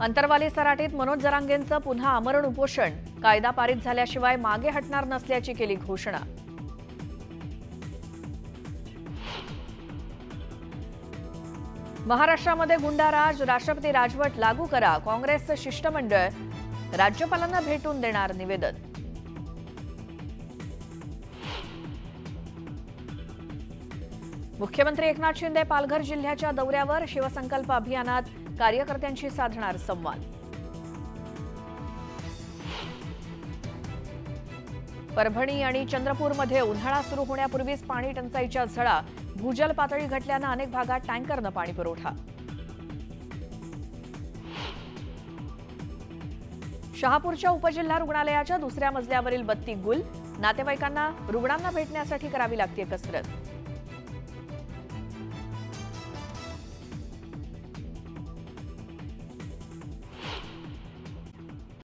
अंतरवाली सराटीत मनोज जरांगेंचं पुन्हा आमरण उपोषण. कायदा पारित झाल्याशिवाय मागे हटणार नसल्याची केली घोषणा. महाराष्ट्रामध्ये गुंडाराज राष्ट्रपती राजवट लागू करा काँग्रेसचं शिष्टमंडळ. राज्यपालांना भेटून देणार निवेदन. मुख्यमंत्री एकनाथ शिंदे पालघर जिल्ह्याच्या दौऱ्यावर शिवसंकल्प अभियानात कार्यकर्त्यांशी साधणार संवाद. परभणी आणि चंद्रपूरमध्ये उन्हाळा सुरू होण्यापूर्वीच पाणी टंचाईच्या झळा. भूजल पातळी घटल्यानं अनेक भागात टँकरनं पाणी पुरवठा. शहापूरच्या उपजिल्हा रुग्णालयाच्या दुसऱ्या मजल्यावरील बत्ती गुल. नातेवाईकांना रुग्णांना भेटण्यासाठी करावी लागते कसरत.